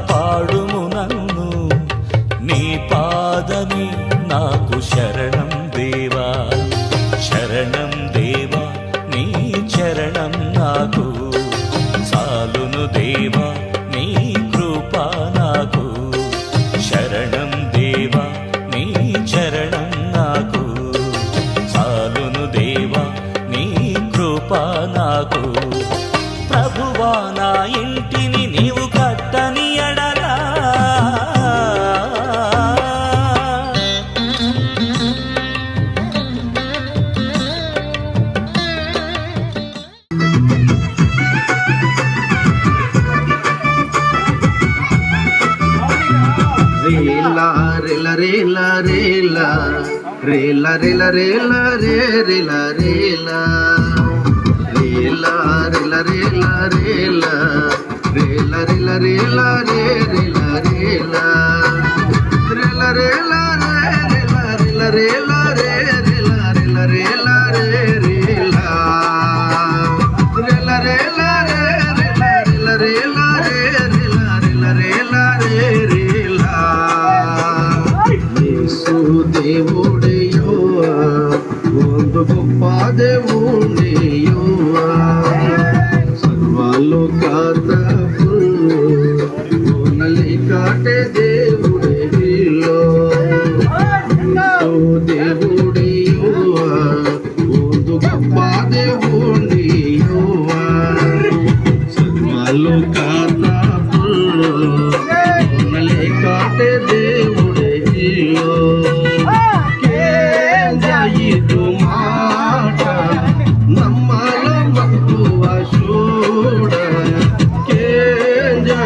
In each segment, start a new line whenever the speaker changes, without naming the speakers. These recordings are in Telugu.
కాపాడుము నన్ను. నీ పాదమి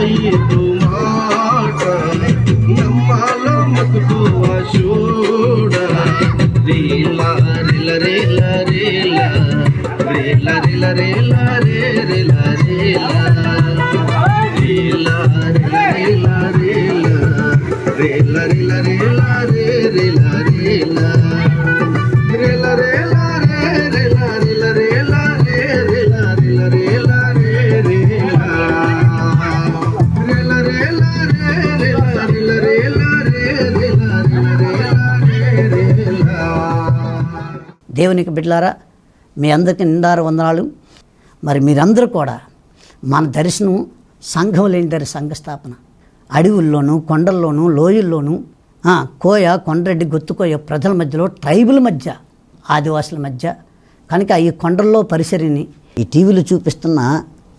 चाहिए तू
దేవునికి బిడ్డలారా మీ అందరికీ నిండారు వందనాలు. మరి మీరందరూ కూడా మన దర్శనం సంఘం లేని దరి సంఘ స్థాపన అడవుల్లోనూ కొండల్లోనూ లోయల్లోనూ కోయ కొండరెడ్డి గొత్తుకోయ ప్రజల మధ్యలో ట్రైబుల్ మధ్య ఆదివాసుల మధ్య కనుక ఈ కొండల్లో పరిసరిని ఈ టీవీలో చూపిస్తున్న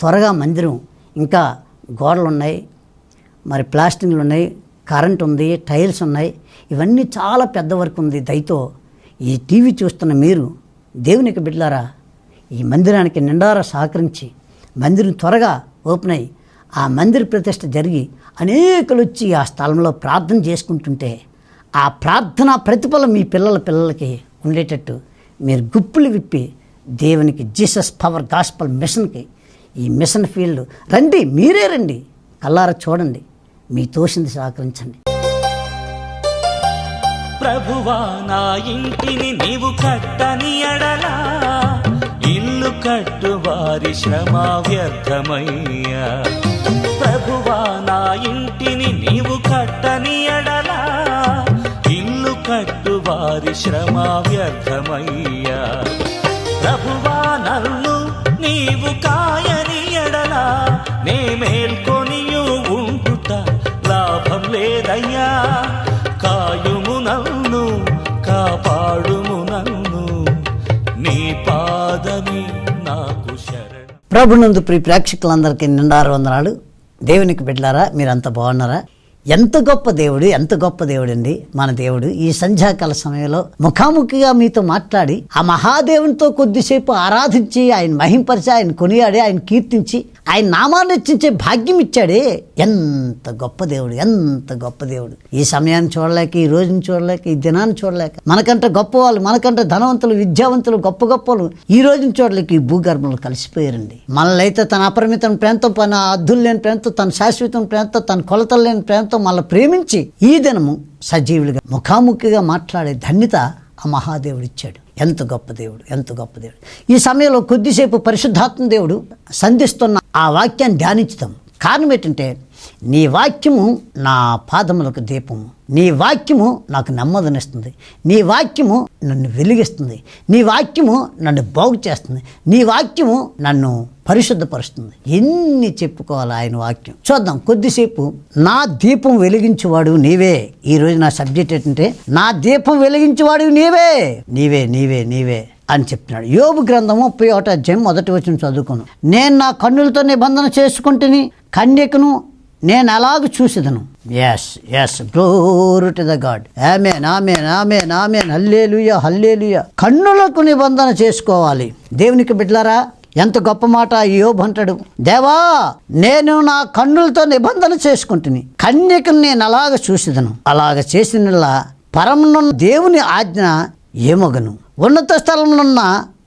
త్వరగా మందిరం ఇంకా గోడలు ఉన్నాయి మరి ప్లాస్టింగ్లు ఉన్నాయి కరెంట్ ఉంది టైల్స్ ఉన్నాయి. ఇవన్నీ చాలా పెద్ద వర్క్ ఉంది దయతో ఈ టీవీ చూస్తున్న మీరు దేవునికి బిడ్డలారా ఈ మందిరానికి నిండారా సహకరించి మందిరం త్వరగా ఓపెన్ అయ్యి ఆ మందిర ప్రతిష్ట జరిగి అనేకలు వచ్చి ఆ స్థలంలో ప్రార్థన చేసుకుంటుంటే ఆ ప్రార్థన ప్రతిఫలం మీ పిల్లల పిల్లలకి ఉండేటట్టు మీరు గుప్పులు విప్పి దేవునికి జీసస్ పవర్ గాస్పల్ మిషన్కి ఈ మిషన్ ఫీల్డ్. రండి మీరే రండి. కల్లారా చూడండి. మీ తోసింది సహకరించండి.
ప్రభువా నా ఇంటిని నీవు కట్టని ఎడలా. ఇల్లు కట్టు వారి శ్రమ వ్యర్థమయ్యా. ప్రభువా నా ఇంటిని నీవు కట్టని ఎడలా. ఇల్లు కట్టు వారి శ్రమ వ్యర్థమయ్యా. ప్రభువా నన్ను నీవు నే మేల్కొని ఉంటుట లాభం లేదయ్యా. కాయుము నన్ను కాపాడుము నన్ను.
నీ పాదమి నాకు ప్రభునందు ప్రి ప్రేక్షకులందరికీ నిండారు వందనాలు దేవునికి బిడ్డారా మీరంత బాగున్నారా? ఎంత గొప్ప దేవుడు ఎంత గొప్ప దేవుడు అండి మన దేవుడు. ఈ సంధ్యాకాల సమయంలో ముఖాముఖిగా మీతో మాట్లాడి ఆ మహాదేవునితో కొద్దిసేపు ఆరాధించి ఆయన మహింపరిచి ఆయన కొనియాడి ఆయన కీర్తించి ఆయన నామాన్ని హెచ్చించే భాగ్యం ఇచ్చాడే. ఎంత గొప్ప దేవుడు ఎంత గొప్ప దేవుడు. ఈ సమయాన్ని చూడలేక ఈ రోజుని చూడలేక ఈ దినాన్ని చూడలేక మనకంటే గొప్ప వాళ్ళు మనకంటే ధనవంతులు విద్యావంతులు గొప్ప గొప్పలు ఈ రోజుని చూడలేక ఈ భూగర్భంలో కలిసిపోయారండి. మనల్ని అయితే తన అపరిమితం ప్రేమతో తన అద్దులు లేని ప్రేమతో తన శాశ్వతం ప్రేమతో తన కొలతలు లేని ప్రేమతో మళ్ళీ ప్రేమించి ఈ దినము సజీవులుగా ముఖాముఖిగా మాట్లాడే ధన్యత ఆ మహాదేవుడు ఇచ్చాడు ఎంత గొప్ప దేవుడు ఎంత గొప్ప దేవుడు. ఈ సమయంలో కొద్దిసేపు పరిశుద్ధాత్మ దేవుడు సంధిస్తున్న ఆ వాక్యాన్ని ధ్యానించుతాం కారణం ఏంటంటే నీ వాక్యము నా పాదములకు దీపము. నీ వాక్యము నాకు నెమ్మదినిస్తుంది. నీ వాక్యము నన్ను వెలిగిస్తుంది. నీ వాక్యము నన్ను బాగు చేస్తుంది. నీ వాక్యము నన్ను పరిశుద్ధపరుస్తుంది. ఎన్ని చెప్పుకోవాలి ఆయన వాక్యం? చూద్దాం. కొద్దిసేపు నా దీపం వెలిగించేవాడు నీవే. ఈ రోజు నా సబ్జెక్ట్ ఏంటంటే నా దీపం వెలిగించేవాడు నీవే. నీవే నీవే నీవే అని చెప్తున్నాడు. యోబు గ్రంథము ముప్పై ఒకటి అధ్యాయం మొదటి వచ్చిన చదువుకోను. నేను నా కన్నులతో నిబంధన చేసుకుంటుని కన్యకను నేను అలాగ చూసేదను. Yes yes glory to the God amen amen amen amen hallelujah hallelujah కన్నులకు నిబంధన చేసుకోవాలి. దేవునికి బిడ్డలారా ఎంత గొప్ప మాట యోబు అంటాడు. దేవా నేను నా కన్నులతో నిబంధన చేసుకుంటుని కన్యకను నేను అలాగ చూసేదను. అలాగ చేసిన పరమనున్న దేవుని ఆజ్ఞ ఏమగను? ఉన్నత స్థలంలో ఉన్న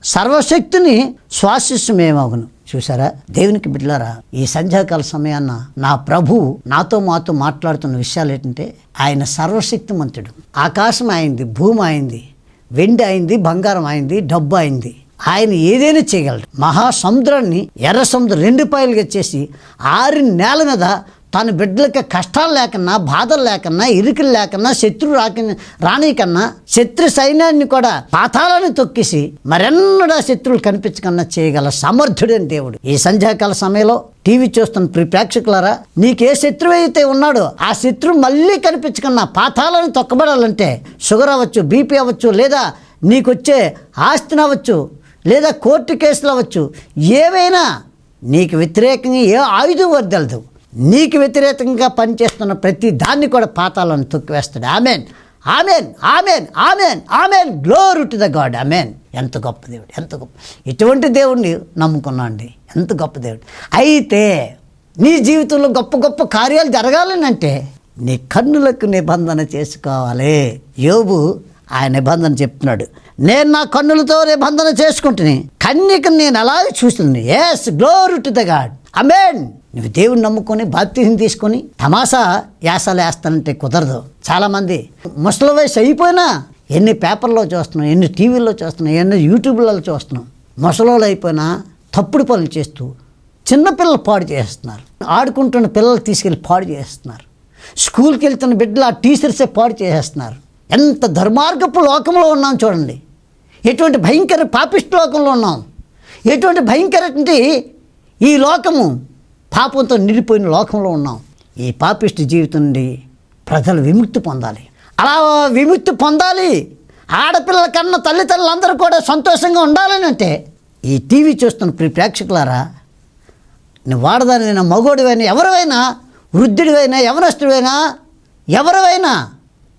సర్వశక్తిని శ్వాసిస్తమేమగను చూసారా దేవునికి బిడ్డలారా ఈ సంధ్యాకాల సమయాన్న నా ప్రభు నాతో మాతో మాట్లాడుతున్న విషయాలు ఏంటంటే ఆయన సర్వశక్తిమంతుడు. ఆకాశం అయింది భూమి అయింది వెండి అయింది బంగారం అయింది డబ్బు అయింది ఆయన ఏదైనా చేయగలడు. మహాసముద్రాన్ని ఎర్ర సముద్రం రెండు పాయలుగా చేసి ఆరి నేల మీద తన బిడ్డలకి కష్టాలు లేకన్నా బాధలు లేకన్నా ఇరుకులు లేకన్నా శత్రు రాక రానికన్నా శత్రు సైన్యాన్ని కూడా పాతాలని తొక్కేసి మరెన్నడా శత్రువులు కనిపించకన్నా చేయగల సమర్థుడైన దేవుడు. ఈ సంధ్యాకాల సమయంలో టీవీ చూస్తున్న ప్రి ప్రేక్షకులారా నీకే శత్రువు అయితే ఉన్నాడో ఆ శత్రువు మళ్ళీ కనిపించకన్నా పాతాలని తొక్కబడాలంటే షుగర్ అవ్వచ్చు బీపీ అవ్వచ్చు లేదా నీకొచ్చే ఆస్తిని అవ్వచ్చు లేదా కోర్టు కేసులు అవ్వచ్చు ఏవైనా నీకు వ్యతిరేకంగా ఏ ఆయుధం వద్దలదు నీకు వ్యతిరేకంగా పనిచేస్తున్న ప్రతి దాన్ని కూడా పాతాలను తొక్కివేస్తాడు. Amen. Amen. Amen. Amen. Amen. Glory to the God amen. ఎంత గొప్ప దేవుడు. ఎంత గొప్ప. ఇటువంటి దేవుడిని నమ్ముకున్నా అండి ఎంత గొప్ప దేవుడు. అయితే నీ జీవితంలో గొప్ప గొప్ప కార్యాలు జరగాలని అంటే నీ కన్నులకు నిబంధన చేసుకోవాలి. యోబు ఆ నిబంధన చెప్తున్నాడు. నేను నా కన్నులతో నిబంధన చేసుకుంటుని కన్యకను నేను అలాగే చూస్తుంది yes glory to the God amen నువ్వు దేవుని నమ్ముకొని బాప్తిని తీసుకొని తమాషా యాసాలు వేస్తానంటే కుదరదు. చాలామంది ముసలి వయసు అయిపోయినా ఎన్ని పేపర్లో చూస్తున్నాం ఎన్ని టీవీల్లో చూస్తున్నాం ఎన్ని యూట్యూబ్లలో చూస్తున్నాం. ముసలోళ్ళు అయిపోయినా తప్పుడు పనులు చేస్తూ చిన్నపిల్లలు పాడు చేస్తున్నారు. ఆడుకుంటున్న పిల్లలు తీసుకెళ్ళి పాడు చేస్తున్నారు. స్కూల్కి వెళ్తున్న బిడ్డలు ఆ టీచర్సే పాడు చేసేస్తున్నారు ఎంత దుర్మార్గపు లోకంలో ఉన్నాం చూడండి. ఎటువంటి భయంకర పాపిష్ట లోకంలో ఉన్నాం. ఎటువంటి భయంకరటువంటి ఈ లోకము పాపంతో నిండిపోయిన లోకంలో ఉన్నాం. ఈ పాపిష్టి జీవితం నుండి ప్రజలు విముక్తి పొందాలి. అలా విముక్తి పొందాలి. ఆడపిల్లల కన్నా తల్లిదండ్రులందరూ కూడా సంతోషంగా ఉండాలని అంటే ఈ టీవీ చూస్తున్న ప్రి ప్రేక్షకులారా నువ్వు వాడదానివైనా మగోడివైనా ఎవరివైనా వృద్ధుడివైనా యవనస్తుడివైనా ఎవరివైనా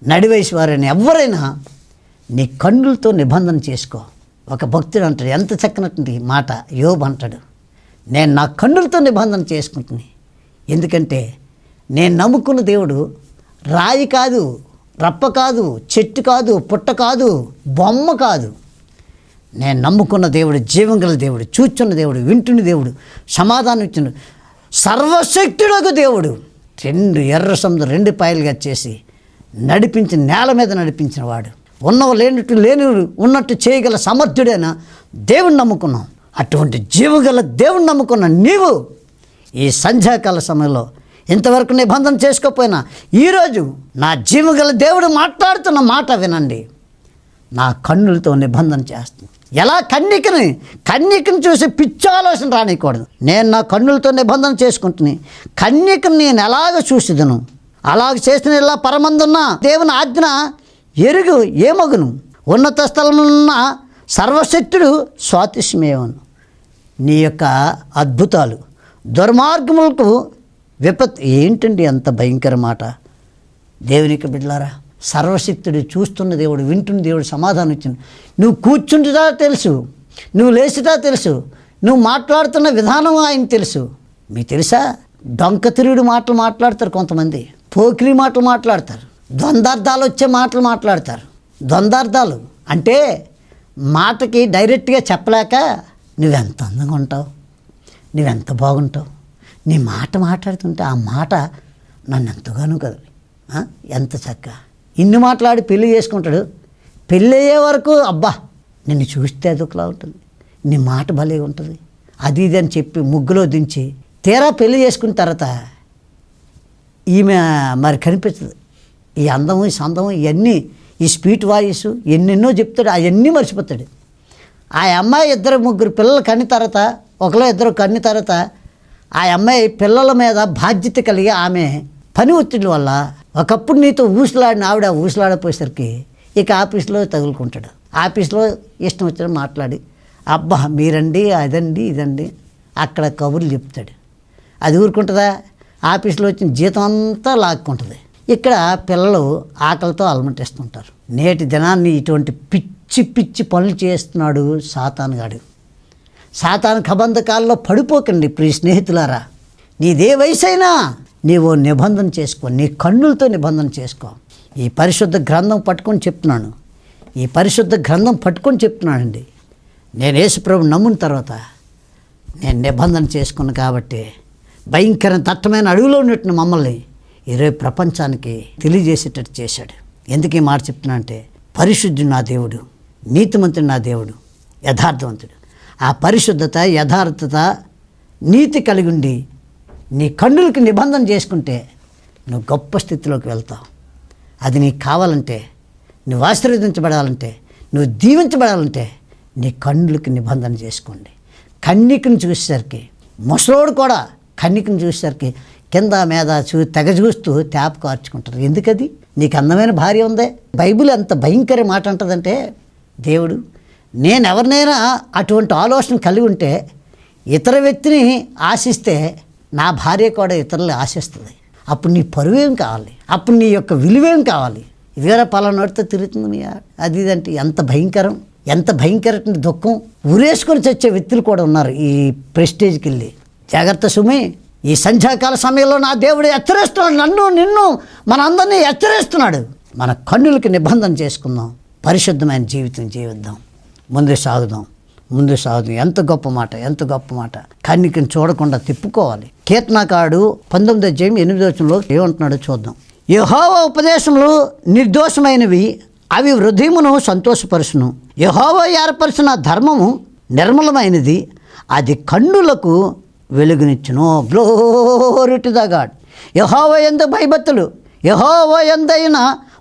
నడివయసు వారైనా ఎవరైనా నీ కన్నులతో నిబంధన చేసుకో. ఒక భక్తుడు అంటాడు ఎంత చక్కనటువంటి మాట? యోబు అంటాడు నేను నా కన్నులతో నిబంధన చేసుకుంటున్నాయి ఎందుకంటే నేను నమ్ముకున్న దేవుడు రాయి కాదు రప్ప కాదు చెట్టు కాదు పుట్ట కాదు బొమ్మ కాదు. నేను నమ్ముకున్న దేవుడు జీవం గల దేవుడు చూచున్న దేవుడు వింటున్న దేవుడు సమాధానం ఇచ్చిన. సర్వశక్తుడకు దేవుడు. రెండు ఎర్ర సముద్ర రెండు పాయలుగా చేసి నడిపించి నేల మీద నడిపించిన వాడు ఉన్నవ లేనట్టు లేని ఉన్నట్టు చేయగల సమర్థుడైన దేవుని నమ్ముకున్నాం. అటువంటి జీవగల దేవుని నమ్ముకున్న నీవు ఈ సంధ్యాకాల సమయంలో ఇంతవరకు నిబంధన చేసుకోకపోయినా ఈరోజు నా జీవగల దేవుడు మాట్లాడుతున్న మాట వినండి. నా కన్నులతో నిబంధన చేస్తుంది ఎలా కన్నికని? కన్యకని చూసి పిచ్చి ఆలోచన నేను నా కన్నులతో నిబంధన చేసుకుంటుని కన్యకని నేను ఎలాగ చూసిదను? అలాగ చేసిన ఇలా పరమందున్న దేవుని ఆజ్ఞ ఎరుగు ఏమగును? ఉన్నత స్థలంలో ఉన్న సర్వశక్తుడు స్వాతిష్యమేవను నీ యొక్క అద్భుతాలు దుర్మార్గములకు విపత్ ఏంటండి అంత భయంకర మాట? దేవునికి బిడ్డలారా సర్వశక్తుడు చూస్తున్న దేవుడు వింటున్న దేవుడు సమాధానం ఇచ్చింది. నువ్వు కూర్చుంటుదా తెలుసు నువ్వు లేచుటా తెలుసు నువ్వు మాట్లాడుతున్న విధానం ఆయన తెలుసు. మీకు తెలుసా? డొంక మాటలు మాట్లాడతారు కొంతమంది. పోకిరి మాటలు మాట్లాడతారు. ద్వందార్థాలు వచ్చే మాటలు మాట్లాడతారు. ద్వందార్థాలు అంటే మాటకి డైరెక్ట్గా చెప్పలేక నువ్వెంత అందంగా ఉంటావు? నువ్వెంత బాగుంటావు? నీ మాట మాట్లాడుతుంటే ఆ మాట నన్ను ఎంతగానో కదలి ఎంత చక్క ఇన్ని మాట్లాడి పెళ్ళి చేసుకుంటాడు. పెళ్ళి అయ్యే వరకు అబ్బా నిన్ను చూస్తే అదొకలా ఉంటుంది. నీ మాట భలే ఉంటుంది. అది ఇది అని చెప్పి ముగ్గులో దించి తీరా పెళ్ళి చేసుకున్న తర్వాత ఈమె మరి కనిపించదు. ఈ అందము ఈ సందము ఇవన్నీ ఈ స్పీట్ వాయిస్ ఎన్నెన్నో చెప్తాడు అవన్నీ మర్చిపోతాడు. ఆ అమ్మాయి ఇద్దరు ముగ్గురు పిల్లలు కన్ని తర్వాత ఒకలో ఇద్దరు కన్ని తర్వాత ఆ అమ్మాయి పిల్లల మీద బాధ్యత కలిగి ఆమె పని ఒత్తిడి వల్ల ఒకప్పుడు నీతో ఊసులాడిన ఆవిడ ఊసులాడపోయేసరికి ఇక ఆఫీస్లో తగులుకుంటాడు. ఆఫీస్లో ఇష్టం వచ్చిన మాట్లాడి అబ్బా మీరండి అదండి ఇదండి అక్కడ కబుర్లు చెప్తాడు. అది ఊరుకుంటుందా? ఆఫీస్లో వచ్చిన జీతం అంతా లాక్కుంటుంది. ఇక్కడ పిల్లలు ఆకలితో అలమటిస్తుంటారు. నేటి దినాన్ని ఇటువంటి పిచ్చి పిచ్చి పనులు చేస్తున్నాడు సాతానుగాడు సాతాను కబంధకాల్లో పడిపోకండి ప్రియ స్నేహితులారా. నీదే వయసైనా నీవు నిబంధన చేసుకో నీ కన్నులతో నిబంధన చేసుకో. ఈ పరిశుద్ధ గ్రంథం పట్టుకొని చెప్తున్నాను. ఈ పరిశుద్ధ గ్రంథం పట్టుకొని చెప్తున్నానండి. నేను యేసుప్రభు నమ్మున తర్వాత నేను నిబంధన చేసుకున్నాను కాబట్టి భయంకర దట్టమైన అడుగులో ఉన్నట్టు మమ్మల్ని ఇరవై ప్రపంచానికి తెలియజేసేటట్టు చేశాడు. ఎందుకు ఈ మాట చెప్తున్నా అంటే పరిశుద్ధుడు నా దేవుడు నీతిమంతుడు నా దేవుడు యథార్థవంతుడు. ఆ పరిశుద్ధత యథార్థత నీతి కలిగి ఉండి నీ కన్నులకి నిబంధన చేసుకుంటే నువ్వు గొప్ప స్థితిలోకి వెళ్తావు. అది నీకు కావాలంటే నువ్వు ఆశీర్వదించబడాలంటే నువ్వు దీవించబడాలంటే నీ కన్నులకి నిబంధన చేసుకోండి. కన్నికను చూసేసరికి ముసలోడు కూడా కన్నికను చూసేసరికి కింద మీద చూ తెగ చూస్తూ ట్యాప్ కార్చుకుంటారు ఎందుకది? నీకు అందమైన భార్య ఉందే. బైబిల్ ఎంత భయంకర మాట అంటుందంటే దేవుడు నేను ఎవరినైనా అటువంటి ఆలోచన కలిగి ఉంటే ఇతర వ్యక్తిని ఆశిస్తే నా భార్య కూడా ఇతరులు ఆశిస్తుంది. అప్పుడు నీ పరువేం కావాలి? అప్పుడు నీ యొక్క విలువేం కావాలి? వేరే పలానోడితో తిరుగుతుంది మీ అది ఇదంటే ఎంత భయంకరం ఎంత భయంకరమైన దుఃఖం. ఉరేసుకొని చచ్చే వ్యక్తులు కూడా ఉన్నారు ఈ ప్రెస్టేజ్కి వెళ్ళి. జాగ్రత్త సుమే ఈ సంధ్యాకాల సమయంలో నా దేవుడు హెచ్చరిస్తున్నాడు. నన్ను నిన్ను మన అందరినీ హెచ్చరిస్తున్నాడు. మన కన్నులకి నిబంధన చేసుకుందాం. పరిశుద్ధమైన జీవితం జీవిద్దాం. ముందు సాగుదాం. ముందు సాగుదాం. ఎంత గొప్ప మాట ఎంత గొప్ప మాట. కన్నికి చూడకుండా తిప్పుకోవాలి. కీర్తనకాడు పంతొమ్మిది జయం ఎనిమిది వచ్చంలో ఏమంటున్నాడో చూద్దాం. యహోవ ఉపదేశములు నిర్దోషమైనవి అవి హృదయమును సంతోషపరుచును. యహోవ ఏర్పరిచిన ధర్మము నిర్మలమైనది అది కన్నులకు వెలుగునిచ్చును. గ్లోరీ టు ద గాడ్ యహోవ ఎంత భయభక్తులు యహోవ ఎందైన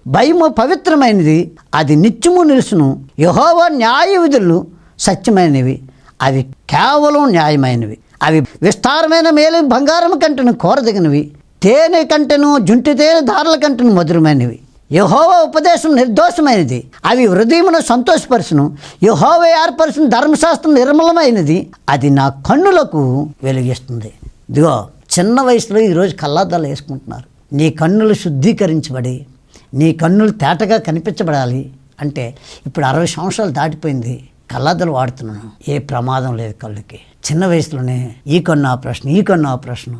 భయము పవిత్రమైనది అది నిత్యము నిలుసును యహోవ న్యాయ విధులు సత్యమైనవి అవి కేవలం న్యాయమైనవి. అవి విస్తారమైన మేలు బంగారం కంటను కోరదగినవి తేనె కంటెను జుంటి తేనె ధారల కంటెను మధురమైనవి. యహోవ ఉపదేశం నిర్దోషమైనది. అవి హృదయమును సంతోషపరచును. యహోవ ఏర్పరచిన ధర్మశాస్త్రం నిర్మలమైనది. అది నా కన్నులకు వెలిగిస్తుంది. ఇదిగో చిన్న వయసులో ఈరోజు కల్లాద్దాలు వేసుకుంటున్నారు. నీ కన్నులు శుద్ధీకరించబడి నీ కన్నులు తేటగా కనిపించబడాలి అంటే ఇప్పుడు అరవై సంవత్సరాలు దాటిపోయింది. కళ్ళద్దలు వాడుతున్నాను. ఏ ప్రమాదం లేదు కళ్ళుకి. చిన్న వయసులోనే ఈ కన్ను ఆపరేషన్ ఈ కన్ను ఆపరేషన్.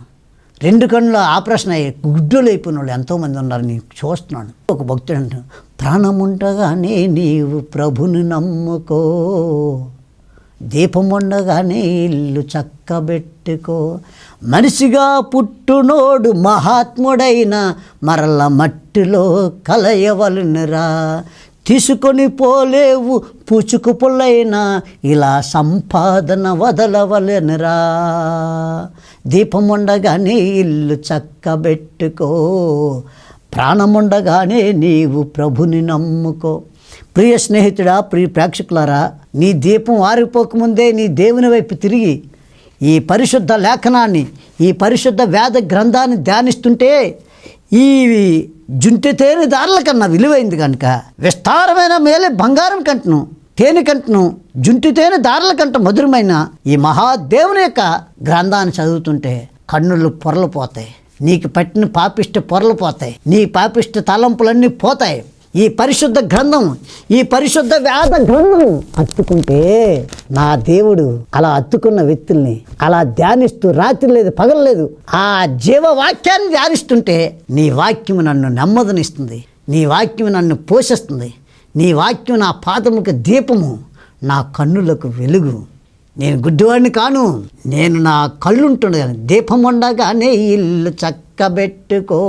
రెండు కళ్ళు ఆపరేషన్ అయ్యి గుడ్డలు అయిపోయిన వాళ్ళు ఎంతోమంది ఉన్నారు నేను చూస్తున్నాను. ఒక భక్తుడు అంటాడు ప్రాణముండగానే నీవు ప్రభుని నమ్ముకో దీపం ఉండగానే ఇల్లు చక్కబెట్టుకో. మనిషిగా పుట్టునోడు మహాత్ముడైన మరల మట్టిలో కలయవలనురా. తీసుకొని పోలేవు పూచుకు పుల్లైనా ఇలా సంపాదన వదలవలెనురా. దీపముండగానే ఇల్లు చక్కబెట్టుకో ప్రాణముండగానే నీవు ప్రభుని నమ్ముకో. ప్రియ స్నేహితుడా ప్రియ ప్రేక్షకులారా నీ దీపం ఆరిపోకముందే నీ దేవుని వైపు తిరిగి ఈ పరిశుద్ధ లేఖనాన్ని ఈ పరిశుద్ధ వేద గ్రంథాన్ని ధ్యానిస్తుంటే ఈ జుంటి తేనె దారుల కన్నా విలువైంది కనుక విస్తారమైన మేలే బంగారం కంటను తేనె కంటను జుంటి తేనె దారుల కంట మధురమైన ఈ మహాదేవుని యొక్క గ్రంథాన్ని చదువుతుంటే కన్నులు పొరలు పోతాయి. నీకు పట్టిన పాపిష్ట పొరలు పోతాయి. నీ పాపిష్ట తలంపులన్నీ పోతాయి. ఈ పరిశుద్ధ గ్రంథం ఈ పరిశుద్ధ వేద గ్రంథం అత్తుకుంటే నా దేవుడు అలా అత్తుకున్న వ్యక్తుల్ని అలా ధ్యానిస్తూ రాత్రి లేదు పగలలేదు ఆ జీవవాక్యాన్ని ధ్యానిస్తుంటే నీ వాక్యం నన్ను నెమ్మదనిస్తుంది నీ వాక్యం నన్ను పోషిస్తుంది నీ వాక్యం నా పాదముకి దీపము నా కన్నులకు వెలుగు. నేను గుడ్డివాడిని కాను నేను నా కళ్ళుంటుండగానే దీపం ఉండగానే ఇల్లు చక్కబెట్టుకో.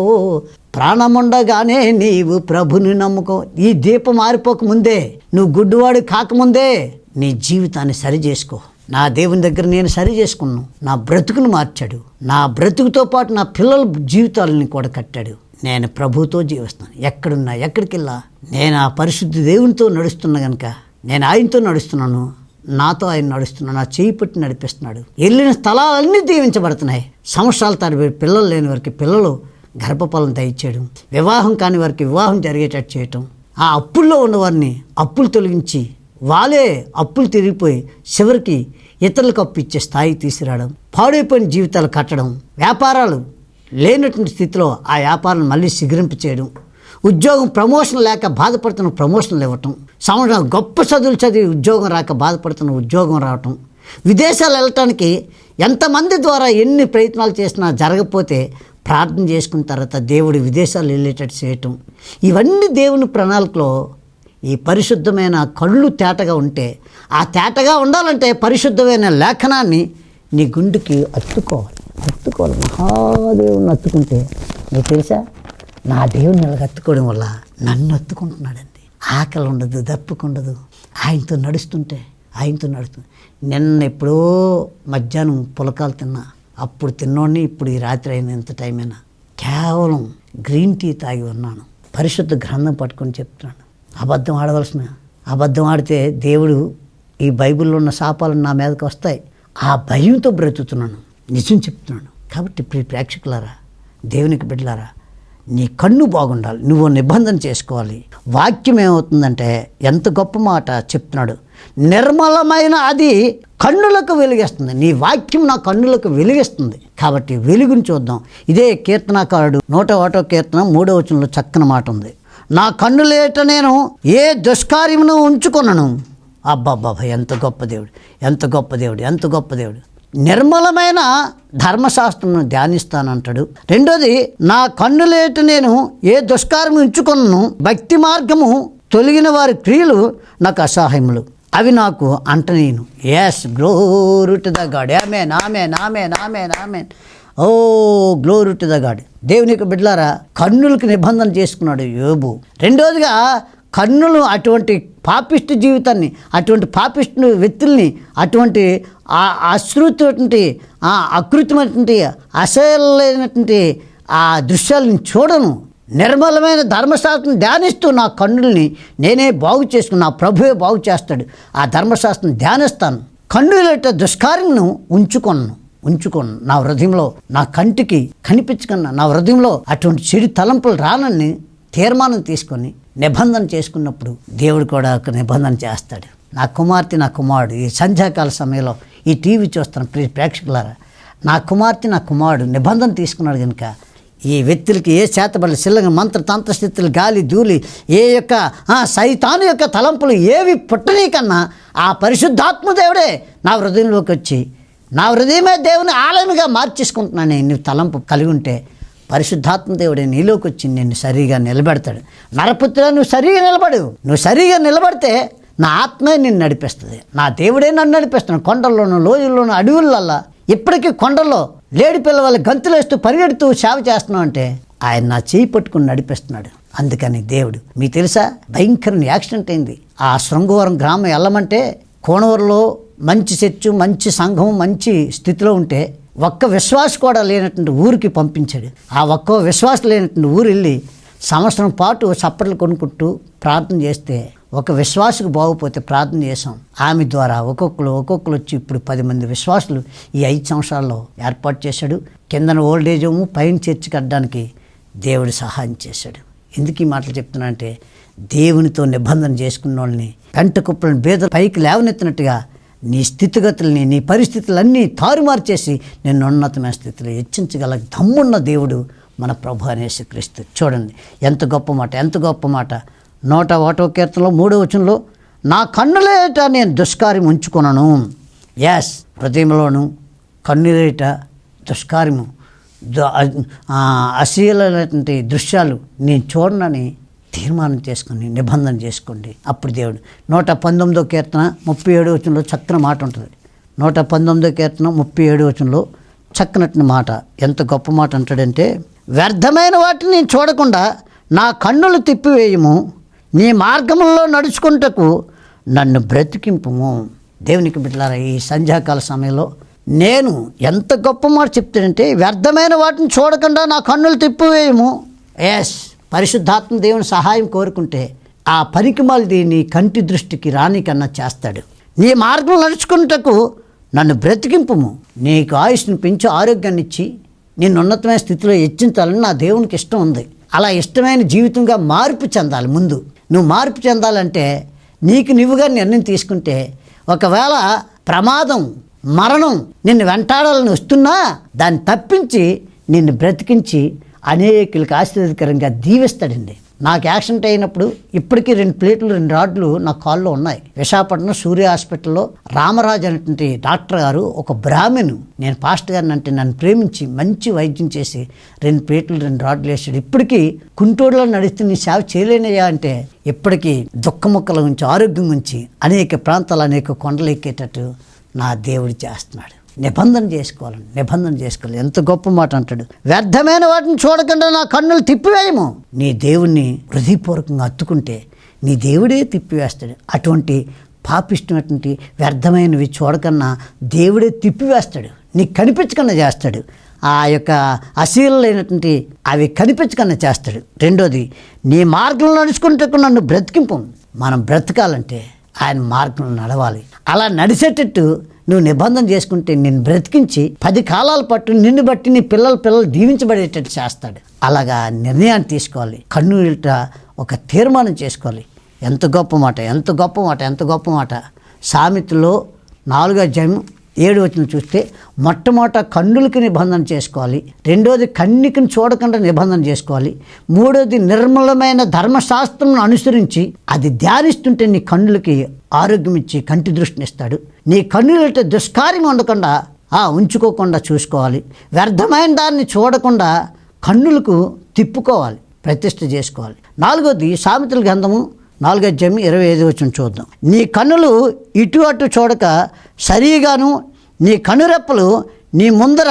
ప్రాణముండగానే నీవు ప్రభుని నమ్ముకో. ఈ దీపం మారిపోకముందే నువ్వు గుడ్డువాడు కాకముందే నీ జీవితాన్ని సరి చేసుకో నా దేవుని దగ్గర నేను సరి చేసుకున్నాను నా బ్రతుకును మార్చాడు. నా బ్రతుకుతో పాటు నా పిల్లల జీవితాలని కూడా కట్టాడు. నేను ప్రభుతో జీవిస్తాను ఎక్కడున్నా ఎక్కడికి వెళ్ళా నేను ఆ పరిశుద్ధి దేవునితో నడుస్తున్నా కనుక నేను ఆయనతో నడుస్తున్నాను. నాతో ఆయన నడుస్తున్నాడు. నా చేయి పట్టి నడిపిస్తున్నాడు. వెళ్ళిన స్థలాలన్నీ దీవించబడుతున్నాయి. సంవత్సరాల తరబడి పిల్లలు లేని వారికి పిల్లలు గర్భఫలం దయచేయడం వివాహం కాని వారికి వివాహం జరిగేటట్టు చేయటం. ఆ అప్పుల్లో ఉన్నవారిని అప్పులు తొలగించి వాళ్ళే అప్పులు తిరిగిపోయి చివరికి ఇతరులకు అప్పు ఇచ్చే స్థాయి తీసుకురావడం పాడైపోయిన జీవితాలు కట్టడం వ్యాపారాలు లేనటువంటి స్థితిలో ఆ వ్యాపారాన్ని మళ్ళీ సిగిరింపు చేయడం ఉద్యోగం ప్రమోషన్ లేక బాధపడుతున్న ప్రమోషన్లు ఇవ్వటం సంవత్సరం గొప్ప చదువులు చదివి ఉద్యోగం రాక బాధపడుతున్న ఉద్యోగం రావటం. విదేశాలు వెళ్ళటానికి ఎంతమంది ద్వారా ఎన్ని ప్రయత్నాలు చేసినా జరగకపోతే ప్రార్థన చేసుకున్న తర్వాత దేవుడు విదేశాలు వెళ్ళేటట్టు చేయటం. ఇవన్నీ దేవుని ప్రణాళికలో ఈ పరిశుద్ధమైన కళ్ళు తేటగా ఉంటే ఆ తేటగా ఉండాలంటే పరిశుద్ధమైన లేఖనాన్ని నీ గుండెకి అత్తుకోవాలి అత్తుకోవాలి మహాదేవుని అత్తుకుంటే నీకు తెలుసా? నా దేవుని నెలకు అత్తుకోవడం వల్ల నన్ను అత్తుకుంటున్నాడండి ఆకలి ఉండదు దప్పుకుండదు ఆయనతో నడుస్తుంటే ఆయనతో నడుస్తుంది నిన్న ఎప్పుడో మధ్యాహ్నం పులకాలు తిన్నా. అప్పుడు తిన్నోడిని ఇప్పుడు ఈ రాత్రి అయిన ఎంత టైం అయినా కేవలం గ్రీన్ టీ తాగి ఉన్నాను. పరిశుద్ధ గ్రంథం పట్టుకొని చెప్తున్నాను అబద్ధం ఆడవలసిన? అబద్ధం ఆడితే దేవుడు ఈ బైబిల్లో ఉన్న శాపాలు నా మీదకి వస్తాయి. ఆ భయంతో బ్రతుకుతున్నాను. నిజం చెప్తున్నాను కాబట్టి ప్రియ ప్రేక్షకులారా దేవునికి బిడ్డలారా నీ కన్ను బాగుండాలి. నువ్వు నిబంధన చేసుకోవాలి. వాక్యం ఏమవుతుందంటే ఎంత గొప్ప మాట చెప్తున్నాడు. నిర్మలమైన అది కన్నులకు వెలిగిస్తుంది. నీ వాక్యం నా కన్నులకు వెలిగిస్తుంది. కాబట్టి వెలుగుని చూద్దాం. ఇదే కీర్తనాకారుడు నూట ఒకటో కీర్తన మూడో వచనంలో చక్కని మాట ఉంది. నా కన్నులేట నేను ఏ దుష్కార్యమును ఉంచుకొనను? అబ్బాబ్బాబా ఎంత గొప్ప దేవుడు ఎంత గొప్ప దేవుడు ఎంత గొప్ప దేవుడు. నిర్మలమైన ధర్మశాస్త్రం ధ్యానిస్తానంటాడు. రెండోది నా కన్నులేట నేను ఏ దుష్కారం ఉంచుకొనను? భక్తి మార్గము తొలగిన వారి క్రియలు నాకు అసహాయములు. అవి నాకు అంటనేను. Yes glory to the God ఆమె నామే నామే నామే నామే ఓ గ్లోరు టు ద గాడ్ దేవునికి బిడ్డలారా కన్నులకు నిబంధన చేసుకున్నాడు యోబు. రెండోదిగా కన్నులు అటువంటి పాపిష్టి జీవితాన్ని అటువంటి పాపిష్టి వ్యక్తుల్ని అటువంటి ఆ అశ్రుతటువంటి ఆ అకృతమైనటువంటి అసహ్యమైనటువంటి ఆ దృశ్యాలను చూడను. నిర్మలమైన ధర్మశాస్త్రం ధ్యానిస్తూ నా కన్నుల్ని నేనే బాగు చేసుకుని నా ప్రభువే బాగు చేస్తాడు. ఆ ధర్మశాస్త్రం ధ్యానిస్తాను. కన్నులట దుష్కార్యను ఉంచుకొను ఉంచుకోను. నా హృదయంలో నా కంటికి కనిపించకున్న నా హృదయంలో అటువంటి చెడు తలంపులు రానని తీర్మానం తీసుకొని నిబంధన చేసుకున్నప్పుడు దేవుడు కూడా ఒక నిబంధన చేస్తాడు. నా కుమార్తె నా కుమారుడు ఈ సంధ్యాకాల సమయంలో ఈ టీవీ చూస్తాను ప్రేక్షకులారా నా కుమార్తె నా కుమారుడు నిబంధన తీసుకున్నాడు కనుక ఈ వ్యక్తులకి ఏ చేతబడి శిల్లంగా మంత్ర తంత్రస్థితులు గాలి ధూళి ఏ యొక్క సైతాను యొక్క తలంపులు ఏవి పుట్టనీ కన్నా ఆ పరిశుద్ధాత్మ దేవుడే నా హృదయంలోకి వచ్చి నా హృదయమే దేవుని ఆలయముగా మార్చేసుకుంటున్నాను నేను. తలంపు కలిగి ఉంటే పరిశుద్ధాత్మ దేవుడే నీలోకి వచ్చి నిన్ను సరిగా నిలబెడతాడు. నరపుత్ర నువ్వు సరిగా నిలబడు. నువ్వు సరిగా నిలబడితే నా ఆత్మే నిన్ను నడిపిస్తుంది. నా దేవుడే నన్ను నడిపిస్తున్నాడు. కొండల్లోనూ లోయల్లోనూ అడవులల్లా. ఇప్పటికీ కొండల్లో లేడి పిల్లవాళ్ళు గంతులేస్తూ పరిగెడుతూ సేవ చేస్తున్నావు అంటే ఆయన నా చేయి పట్టుకుని నడిపిస్తున్నాడు. అందుకని దేవుడు మీకు తెలుసా? భయంకరమైన యాక్సిడెంట్ అయింది. ఆ శృంగవరం గ్రామం వెళ్ళమంటే కోనవరంలో మంచి చర్చు మంచి సంఘం మంచి స్థితిలో ఉంటే ఒక్క విశ్వాస కూడా లేనటువంటి ఊరికి పంపించాడు. ఆ ఒక్క విశ్వాసం లేనటువంటి ఊరు వెళ్ళి సంవత్సరం పాటు చప్పట్లు కొనుక్కుంటూ ప్రార్థన చేస్తే ఒక విశ్వాసకు బాగుపోతే ప్రార్థన చేసాం ఆమె ద్వారా ఒక్కొక్కరు ఒక్కొక్కరు వచ్చి ఇప్పుడు పది మంది విశ్వాసులు ఈ ఐదు సంవత్సరాల్లో ఏర్పాటు చేశాడు. కిందన ఓల్డ్ ఏజ్ హోము పైన చర్చి కట్టడానికి దేవుడు సహాయం చేశాడు. ఎందుకు ఈ మాటలు చెప్తున్నానంటే దేవునితో నిబంధన చేసుకున్న వాళ్ళని పెంట కుప్పలను బేద పైకి లేవనెత్తినట్టుగా నీ స్థితిగతుల్ని నీ పరిస్థితులన్నీ తారుమారు చేసి నేను ఉన్నతమైన స్థితిలో హెచ్చించగల దమ్మున్న దేవుడు మన ప్రభు అనేసి క్రీస్తు చూడండి ఎంత గొప్ప మాట ఎంత గొప్ప మాట. నూట ఒకటో కీర్తనలో మూడో వచనంలో నా కన్నులేట నేను దుష్కార్యం ఉంచుకున్నాను ఎస్ ప్రతిమలోను కన్నులేట దుష్కార్యము. అశీలైనటువంటి దృశ్యాలు నేను చూడనని తీర్మానం చేసుకుని నిబంధన చేసుకోండి. అప్పుడు దేవుడు నూట పంతొమ్మిదో కీర్తన ముప్పై ఏడు వచనంలో చక్కని మాట ఉంటుంది. నూట పంతొమ్మిదో కీర్తన ముప్పై ఏడు వచనంలో చక్కనట్టు మాట. ఎంత గొప్ప మాట అంటాడంటే వ్యర్థమైన వాటిని నేను చూడకుండా నా కన్నులు తిప్పివేయము నీ మార్గంలో నడుచుకుంటకు నన్ను బ్రతికింపుము. దేవునికి బిడ్డలారా ఈ సంధ్యాకాల సమయంలో నేను ఎంత గొప్ప మాట చెప్తానంటే వ్యర్థమైన వాటిని చూడకుండా నా కన్నులు తిప్పివేయము. ఎస్ పరిశుద్ధాత్మ దేవుని సహాయం కోరుకుంటే ఆ పనికి నీ కంటి దృష్టికి రానికన్నా చేస్తాడు. నీ మార్గం నడుచుకుంటకు నన్ను బ్రతికింపుము. నీకు ఆయుష్ని పెంచి ఆరోగ్యాన్ని ఇచ్చి నిన్ను ఉన్నతమైన స్థితిలో హెచ్చించాలని నా దేవునికి ఇష్టం ఉంది. అలా ఇష్టమైన జీవితంగా మార్పు చెందాలి ముందు. నువ్వు మార్పు చెందాలంటే నీకు నువ్వుగా నిర్ణయం తీసుకుంటే ఒకవేళ ప్రమాదం మరణం నిన్ను వెంటాడాలని వస్తున్నా దాన్ని తప్పించి నిన్ను బ్రతికించి అనేకులకు ఆశీర్వదకరంగా దీవిస్తాడండి. నాకు యాక్సిడెంట్ అయినప్పుడు ఇప్పటికీ రెండు ప్లేట్లు రెండు రాడ్లు నా కాల్లో ఉన్నాయి. విశాఖపట్నం సూర్య హాస్పిటల్లో రామరాజు అనేటువంటి డాక్టర్ గారు ఒక బ్రాహ్మణు నేను పాస్ట్ గారిని అంటే నన్ను ప్రేమించి మంచి వైద్యం చేసి రెండు ప్లేట్లు రెండు రాడ్లు వేసాడు ఇప్పటికీ కుంటూరులో నడిస్తే నీ సేవ చేయలేనయ్యా అంటే ఇప్పటికీ దుఃఖముక్కల ఉంచి ఆరోగ్యం ఉంచి అనేక ప్రాంతాలు అనేక కొండలు ఎక్కేటట్టు నా దేవుడు చేస్తున్నాడు. నిబంధన చేసుకోవాలని నిబంధన చేసుకోవాలి. ఎంత గొప్ప మాట అంటాడు. వ్యర్థమైన వాటిని చూడకుండా నా కన్నులు తిప్పివేయము. నీ దేవుణ్ణి హృదయపూర్వకంగా అత్తుకుంటే నీ దేవుడే తిప్పివేస్తాడు. అటువంటి పాపిష్టమైనటువంటి వ్యర్థమైనవి చూడకన్నా దేవుడే తిప్పివేస్తాడు. నీకు కనిపించకుండా చేస్తాడు. ఆ యొక్క అశీలైనటువంటి అవి కనిపించకుండా చేస్తాడు. రెండోది నీ మార్గంలో నడుచుకుంటూ నన్ను బ్రతికింపు. మనం బ్రతకాలంటే ఆయన మార్గంలో నడవాలి. అలా నడిచేటట్టు నువ్వు నిబంధన చేసుకుంటే నిన్ను బ్రతికించి పది కాలాల పట్టు నిన్ను బట్టి నీ పిల్లల పిల్లలు దీవించబడేటట్టు చేస్తాడు. అలాగా నిర్ణయాన్ని తీసుకోవాలి. కన్ను ఒక తీర్మానం చేసుకోవాలి. ఎంత గొప్ప మాట ఎంత గొప్ప మాట ఎంత గొప్ప మాట. సామెతలో నాలుగో అధ్యాయం ఏడు వచ్చిన చూస్తే మొట్టమొదట కన్నులకి నిబంధన చేసుకోవాలి. రెండోది కన్నికను చూడకుండా నిబంధన చేసుకోవాలి. మూడోది నిర్మలమైన ధర్మశాస్త్రంను అనుసరించి అది ధ్యానిస్తుంటే నీ కన్నులకి ఆరోగ్యం ఇచ్చి కంటి దృష్టిని ఇస్తాడు. నీ కన్నులతో దుష్కార్యం ఉండకుండా ఆ ఉంచుకోకుండా చూసుకోవాలి. వ్యర్థమైన దాన్ని చూడకుండా కన్నులకు తిప్పుకోవాలి ప్రతిష్ఠ చేసుకోవాలి. నాలుగోది సామెతల గ్రంథము నాలుగో జమ్మి ఇరవై ఐదు వచ్చిన చూద్దాం. నీ కన్నులు ఇటు అటు చూడక సరిగాను నీ కనురెప్పలు నీ ముందర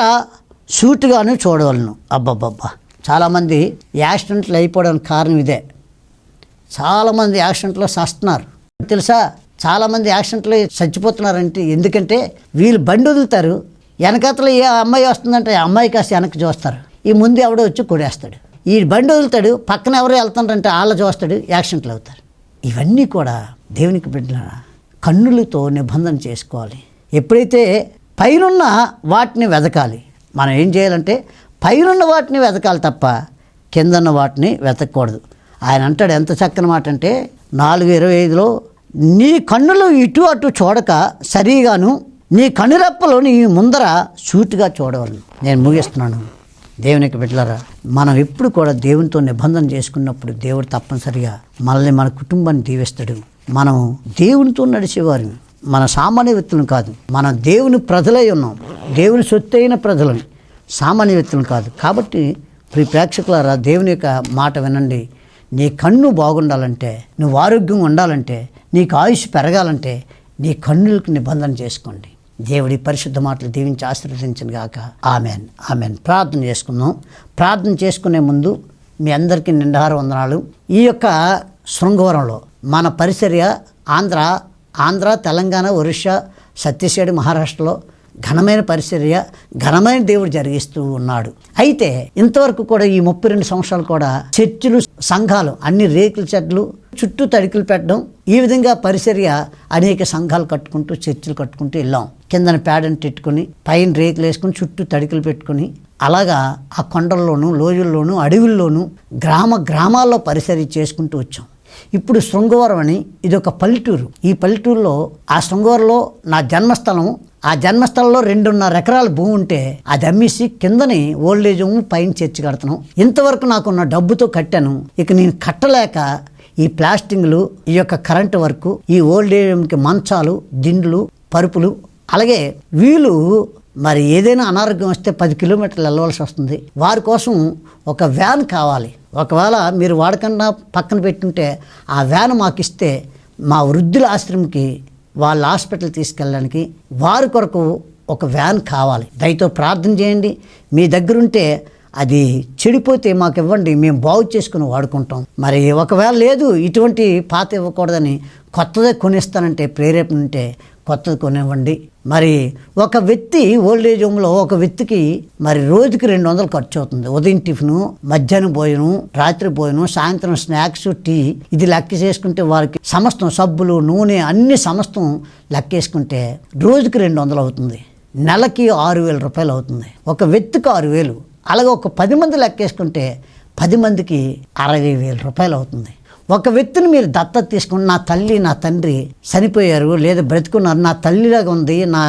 సూటుగాను చూడవలను. అబ్బబ్బబ్బా! చాలామంది యాక్సిడెంట్లు అయిపోవడానికి కారణం ఇదే. చాలామంది యాక్సిడెంట్లో సస్తున్నారు. తెలుసా? చాలామంది యాక్సిడెంట్లో చచ్చిపోతున్నారంటే ఎందుకంటే వీళ్ళు బండి వదులుతారు వెనకతలో ఏ అమ్మాయి వస్తుందంటే ఆ అమ్మాయి కాస్త వెనక్కి చూస్తారు. ఈ ముందు ఎవడో వచ్చి కొడేస్తాడు. ఈ బండి వదులుతాడు పక్కన ఎవరో వెళ్తున్నారంటే వాళ్ళ చూస్తాడు యాక్సిడెంట్లు అవుతారు. ఇవన్నీ కూడా దేవునికి బిడ్డల కన్నులతో నిబంధన చేసుకోవాలి. ఎప్పుడైతే పైనున్న వాటిని వెతకాలి మనం ఏం చేయాలంటే పైనున్న వాటిని వెతకాలి తప్ప కిందన్న వాటిని వెతకూడదు ఆయన అంటాడు ఎంత చక్కని మాట అంటే నాలుగు ఇరవై ఐదులో నీ కన్నులు ఇటు అటు చూడక సరిగాను నీ కనురెప్పలు నీ ముందర సూటిగా చూడవలను. నేను ముగిస్తున్నాను. దేవునికి బిడ్డలారా మనం ఎప్పుడు కూడా దేవునితో నిబంధన చేసుకున్నప్పుడు దేవుడు తప్పనిసరిగా మనల్ని మన కుటుంబాన్ని దీవిస్తాడు. మనం దేవునితో నడిచేవారు. మన సామాన్య వ్యక్తులను కాదు. మనం దేవుని ప్రజలై ఉన్నాం. దేవుని సొత్తైన ప్రజలని సామాన్య వ్యక్తులను కాదు. కాబట్టి ప్రి ప్రేక్షకులారా దేవుని యొక్క మాట వినండి. నీ కన్ను బాగుండాలంటే నువ్వు ఆరోగ్యంగా ఉండాలంటే నీకు ఆయుష్ పెరగాలంటే నీ కన్నులకు నిబంధన చేసుకోండి. దేవుడి పరిశుద్ధ మాటలు దీవించి ఆశీర్వదించిన గాక. ఆమెన్. ఆమెన్. ప్రార్థన చేసుకుందాం. ప్రార్థన చేసుకునే ముందు మీ అందరికీ నిండారు వందనాలు. ఈ యొక్క శృంగవరంలో మన పరిసర్య ఆంధ్ర ఆంధ్ర తెలంగాణ ఒరిస్సా ఛత్తీస్గఢ్ మహారాష్ట్రలో ఘనమైన పరిచర్య ఘనమైన దేవుడు జరిగిస్తూ ఉన్నాడు. అయితే ఇంతవరకు కూడా ఈ ముప్పై రెండు సంవత్సరాలు కూడా చర్చిలు సంఘాలు అన్ని రేకుల చెట్లు చుట్టూ తడికలు పెట్టడం ఈ విధంగా పరిచర్య అనేక సంఘాలు కట్టుకుంటూ చర్చిలు కట్టుకుంటూ వెళ్ళాం. కిందన పేడని పెట్టుకుని పైన రేకులు వేసుకుని చుట్టూ తడికలు పెట్టుకుని అలాగా ఆ కొండల్లోనూ లోయల్లోనూ అడవుల్లోనూ గ్రామ గ్రామాల్లో పరిసరి చేసుకుంటూ వచ్చాం. ఇప్పుడు శృంగవరం అని ఇది ఒక పల్లెటూరు. ఈ పల్లెటూరులో ఆ శృంగవరంలో నా జన్మస్థలం ఆ జన్మస్థలంలో రెండున్నర ఎకరాల భూమి ఉంటే అది అమ్మేసి కిందని ఓల్డేజ్ హోమ్ పైన చర్చి కడుతున్నాం. ఇంతవరకు నాకున్న డబ్బుతో కట్టాను. ఇక నేను కట్టలేక ఈ ప్లాస్టింగ్లు ఈ యొక్క కరెంటు వర్క్ ఈ ఓల్డేజ్ హోమ్కి మంచాలు దిండ్లు పరుపులు అలాగే వీళ్ళు మరి ఏదైనా అనారోగ్యం వస్తే పది కిలోమీటర్లు వెళ్ళవలసి వస్తుంది. వారి కోసం ఒక వ్యాన్ కావాలి. ఒకవేళ మీరు వాడకుండా పక్కన పెట్టుంటే ఆ వ్యాన్ మాకు ఇస్తే మా వృద్ధుల ఆశ్రమంకి వాళ్ళ హాస్పిటల్ తీసుకెళ్ళడానికి వారి కొరకు ఒక వ్యాన్ కావాలి. దయతో ప్రార్థన చేయండి. మీ దగ్గరుంటే అది చెడిపోతే మాకు ఇవ్వండి. మేము బాగు చేసుకుని వాడుకుంటాం. మరి ఒకవేళ లేదు ఇటువంటి పాత ఇవ్వకూడదని కొత్తదే కొనిస్తానంటే ప్రేరేపణ ఉంటే కొత్తది కొనివ్వండి మరి ఒక వ్యక్తి ఓల్డేజ్ హోమ్లో ఒక వ్యక్తికి మరి రోజుకి రెండు వందలు ఖర్చు అవుతుంది. ఉదయం టిఫిను మధ్యాహ్నం భోజనం రాత్రి భోజనం సాయంత్రం స్నాక్స్ టీ. ఇది లెక్క చేసుకుంటే వారికి సమస్తం సబ్బులు నూనె అన్ని సమస్తం లెక్కేసుకుంటే రోజుకి రెండు వందలు అవుతుంది. నెలకి ఆరు వేల రూపాయలు అవుతుంది. ఒక వ్యక్తికి ఆరు వేలు. అలాగే ఒక పది మంది లెక్కేసుకుంటే పది మందికి అరవై వేల రూపాయలు అవుతుంది. ఒక వ్యక్తిని మీరు దత్తత తీసుకుని నా తల్లి నా తండ్రి చనిపోయారు లేదా బ్రతుకున్నారు నా తల్లిలాగా ఉంది నా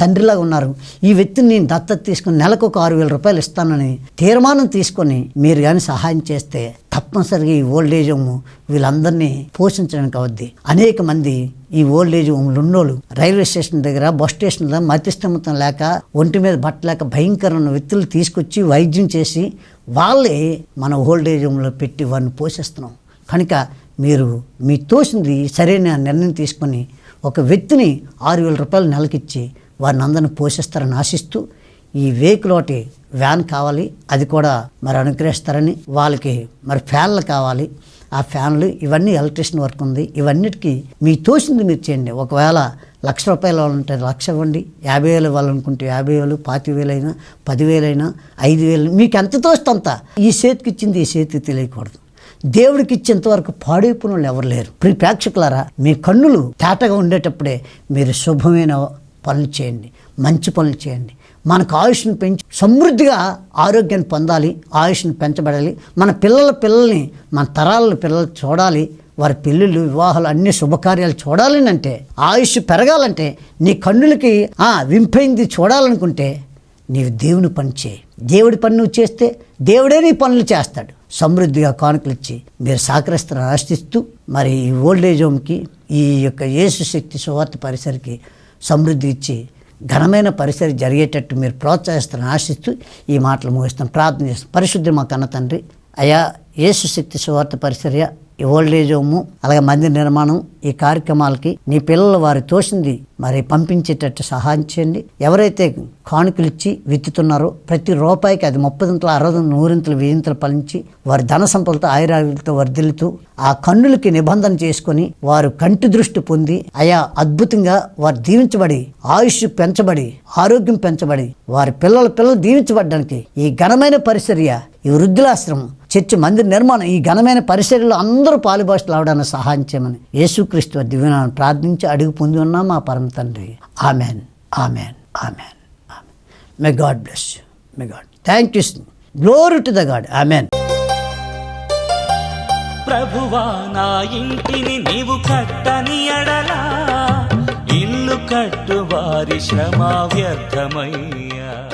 తండ్రిలాగా ఉన్నారు ఈ వ్యక్తిని నేను దత్తత తీసుకుని నెలకు ఒక ఆరు వేల రూపాయలు ఇస్తానని తీర్మానం తీసుకొని మీరు కానీ సహాయం చేస్తే తప్పనిసరిగా ఈ ఓల్డ్ ఏజ్ హోమ్ వీళ్ళందరినీ పోషించడానికి అవుద్ది. అనేక మంది ఈ ఓల్డేజ్ హోమ్లు ఉన్నోళ్ళు రైల్వే స్టేషన్ దగ్గర బస్ స్టేషన్ దగ్గర లేక ఒంటి మీద బట్టలేక భయంకరమైన వ్యక్తులు తీసుకొచ్చి వైద్యం చేసి వాళ్ళే మన ఓల్డ్ ఏజ్ హోమ్లో పెట్టి వారిని పోషిస్తున్నాం. కనుక మీరు మీ తోసింది సరైన నిర్ణయం తీసుకొని ఒక వ్యక్తిని ఆరు వేల రూపాయలు నెలకిచ్చి వారిని అందరిని పోషిస్తారని ఆశిస్తూ ఈ వెహికల్ వ్యాన్ కావాలి అది కూడా మరి అనుగ్రహిస్తారని వాళ్ళకి మరి ఫ్యాన్లు కావాలి ఆ ఫ్యాన్లు ఇవన్నీ ఎలక్ట్రిషియన్ వర్క్ ఉంది ఇవన్నిటికీ మీ తోసింది మీరు చేయండి. ఒకవేళ లక్ష రూపాయలు ఉంటే లక్ష ఇవ్వండి యాభై వేలు ఇవ్వాలనుకుంటే యాభై వేలు పాతి వేలైనా పదివేలైనా ఐదు వేలు మీకు ఎంత తోస్తే ఈ చేతికి ఇచ్చింది ఈ చేతికి తెలియకూడదు. దేవుడికి ఇచ్చేంత వరకు పాడైపోయిన వాళ్ళు ఎవరు లేరు. ప్రి ప్రేక్షకులారా మీ కన్నులు తేటగా ఉండేటప్పుడే మీరు శుభమైన పనులు చేయండి మంచి పనులు చేయండి. మనకు ఆయుష్ను పెంచి సమృద్ధిగా ఆరోగ్యాన్ని పొందాలి ఆయుష్ను పెంచబడాలి. మన పిల్లల పిల్లల్ని మన తరాల పిల్లలు చూడాలి వారి పెళ్ళిళ్ళు వివాహాలు అన్ని శుభకార్యాలు చూడాలని అంటే ఆయుష్ పెరగాలంటే నీ కన్నులకి వింపైంది చూడాలనుకుంటే నీవు దేవుని పని చేయి. దేవుడి పని నువ్వు చేస్తే దేవుడే నీ పనులు చేస్తాడు. సమృద్ధిగా కానుకలు ఇచ్చి మీరు సహకరిస్తారని ఆశిస్తూ మరి ఈ ఓల్డేజ్ హోమ్కి ఈ యొక్క యేసు శక్తి సువార్త పరిసరికి సమృద్ధి ఇచ్చి ఘనమైన పరిసరి జరిగేటట్టు మీరు ప్రోత్సహిస్తారని ఆశిస్తూ ఈ మాటలు ముగిస్తాం ప్రార్థన చేస్తాం పరిశుద్ధి మా కన్న తండ్రి. అయా యేసు శక్తి సువార్త పరిసర్య ఈ ఓల్డేజ్ హోము అలాగే మందిర నిర్మాణం ఈ కార్యక్రమాలకి నీ పిల్లలు వారి తోసింది మరి పంపించేటట్టు సహాయం చేయండి. ఎవరైతే కానుకలు ఇచ్చి విత్తుతున్నారో ప్రతి రూపాయికి అది ముప్పదింతలు అరవై నూరింతలు వెయ్యింతలు పలించి వారి ధన సంపదలతో ఆయురాలతో వర్ధిల్లుతూ ఆ కన్నులకి నిబంధన చేసుకొని వారు కంటి దృష్టి పొంది అయా అద్భుతంగా వారు దీవించబడి ఆయుష్ పెంచబడి ఆరోగ్యం పెంచబడి వారి పిల్లల పిల్లలు దీవించబడడానికి ఈ ఘనమైన పరిచర్య ఈ వృద్ధులాశ్రమం చర్చి మందిర నిర్మాణం ఈ ఘనమైన పరిసరలో అందరూ పాలుభాషలు అవడానికి సహాయం చేయమని యేసుక్రీస్తు దివ్యనాన్ని ప్రార్థించి అడుగు పొంది ఉన్నాం మా పరమ తండ్రి. Amen. Amen. Amen. May God bless you may God thank you glory to the God amen
ప్రభువా నా ఇంటిని నీవు కట్టని ఎడలా ఇల్లు కట్టు వారి శ్రమ వ్యర్థమయ్యా.